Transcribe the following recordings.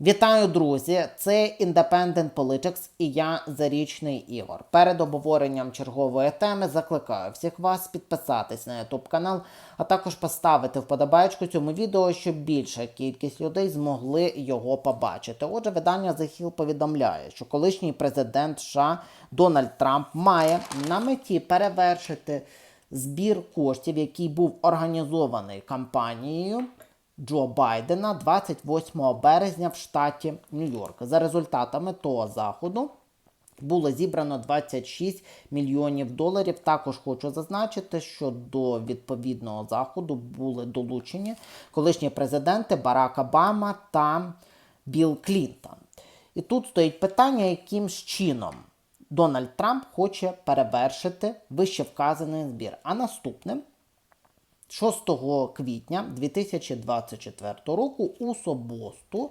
Вітаю, друзі! Це Independent Politics і я Зарічний Ігор. Перед обговоренням чергової теми закликаю всіх вас підписатись на YouTube канал, а також поставити вподобайку цьому відео, щоб більша кількість людей змогли його побачити. Отже, видання The Hill повідомляє, що колишній президент США Дональд Трамп має на меті перевершити збір коштів, який був організований кампанією. Джо Байдена 28 березня в штаті Нью-Йорк. За результатами того заходу було зібрано 26 мільйонів доларів. Також хочу зазначити, що до відповідного заходу були долучені колишні президенти Барак Обама та Білл Клінтон. І тут стоїть питання, яким чином Дональд Трамп хоче перевершити вище вказаний збір. А наступним 6 квітня 2024 року у суботу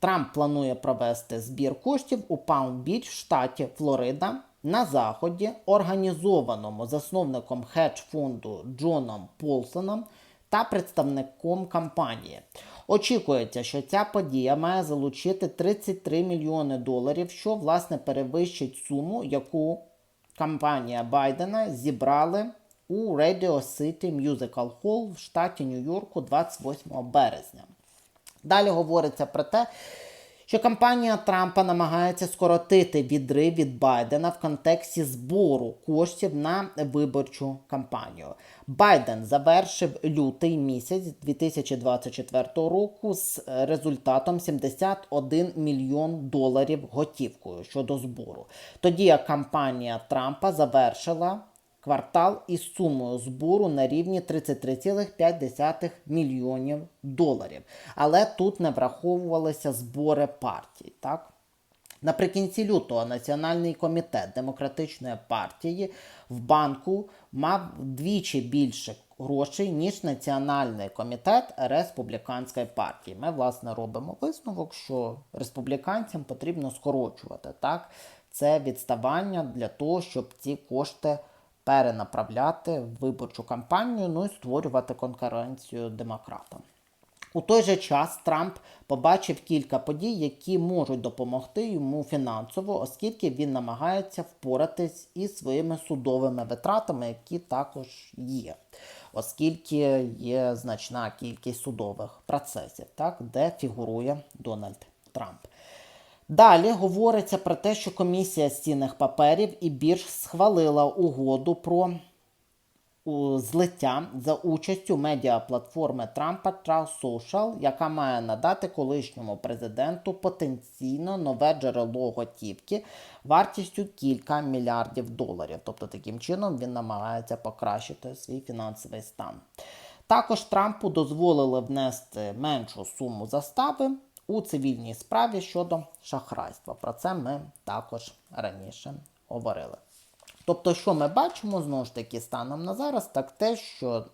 Трамп планує провести збір коштів у Палм-Біч в штаті Флорида на заході, організованому засновником хедж-фонду Джоном Полсоном та представником компанії. Очікується, що ця подія має залучити 33 мільйони доларів, що власне перевищить суму, яку компанія Байдена зібрали у Radio City Musical Hall в штаті Нью-Йорку 28 березня. Далі говориться про те, що кампанія Трампа намагається скоротити відрив від Байдена в контексті збору коштів на виборчу кампанію. Байден завершив лютий місяць 2024 року з результатом 71 мільйон доларів готівкою щодо збору. Тоді як кампанія Трампа завершила квартал із сумою збору на рівні 33,5 мільйонів доларів. Але тут не враховувалися збори партій. Так? Наприкінці лютого Національний комітет Демократичної партії в банку мав двічі більше грошей, ніж Національний комітет Республіканської партії. Ми, власне, робимо висновок, що республіканцям потрібно скорочувати так, це відставання для того, щоб ці кошти перенаправляти виборчу кампанію, ну і створювати конкуренцію демократам. У той же час Трамп побачив кілька подій, які можуть допомогти йому фінансово, оскільки він намагається впоратись із своїми судовими витратами, які також є, оскільки є значна кількість судових процесів, так, де фігурує Дональд Трамп. Далі говориться про те, що комісія з цінних паперів і бірж схвалила угоду про злиття за участю медіаплатформи Трампа Trust Social, яка має надати колишньому президенту потенційно нове джерело готівки вартістю кілька мільярдів доларів. Тобто, таким чином він намагається покращити свій фінансовий стан. Також Трампу дозволили внести меншу суму застави у цивільній справі щодо шахрайства. Про це ми також раніше говорили. Тобто, що ми бачимо знову ж таки станом на зараз, так те, що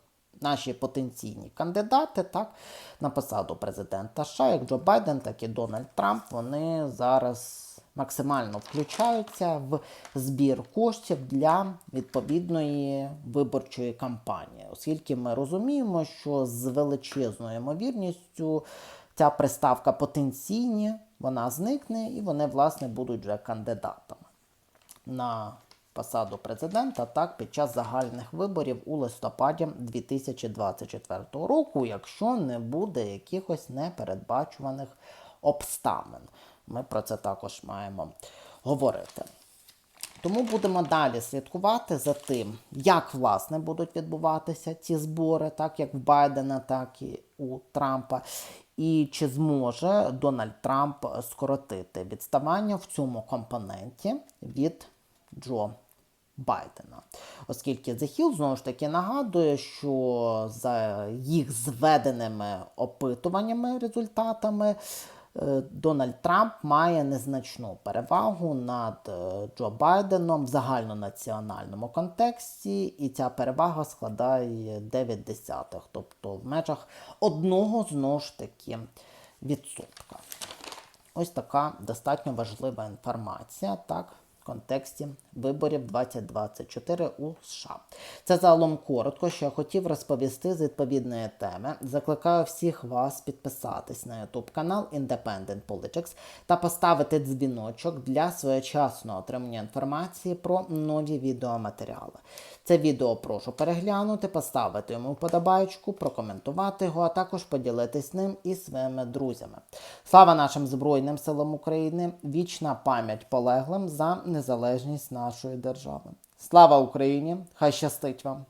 наші потенційні кандидати так, на посаду президента США, як Джо Байден, так і Дональд Трамп, вони зараз максимально включаються в збір коштів для відповідної виборчої кампанії, оскільки ми розуміємо, що з величезною ймовірністю ця приставка потенційні, вона зникне і вони, власне, будуть вже кандидатами на посаду президента так під час загальних виборів у листопаді 2024 року, якщо не буде якихось непередбачуваних обставин. Ми про це також маємо говорити. Тому будемо далі слідкувати за тим, як власне будуть відбуватися ці збори, так як в Байдена, так і у Трампа. І чи зможе Дональд Трамп скоротити відставання в цьому компоненті від Джо Байдена. Оскільки The Hill, знову ж таки нагадує, що за їх зведеними опитуваннями результатами Дональд Трамп має незначну перевагу над е, Джо Байденом в загальнонаціональному контексті, і ця перевага складає 9 десятих, тобто в межах одного знову ж таки відсотка. Ось така достатньо важлива інформація, так, контексті виборів 2024 у США. Це загалом коротко, що я хотів розповісти з відповідної теми. Закликаю всіх вас підписатись на YouTube канал Independent Politics та поставити дзвіночок для своєчасного отримання інформації про нові відеоматеріали. Це відео прошу переглянути, поставити йому вподобайку, прокоментувати його, а також поділитись ним із своїми друзями. Слава нашим Збройним силам України! Вічна пам'ять полеглим за незалежність нашої держави. Слава Україні! Хай щастить вам!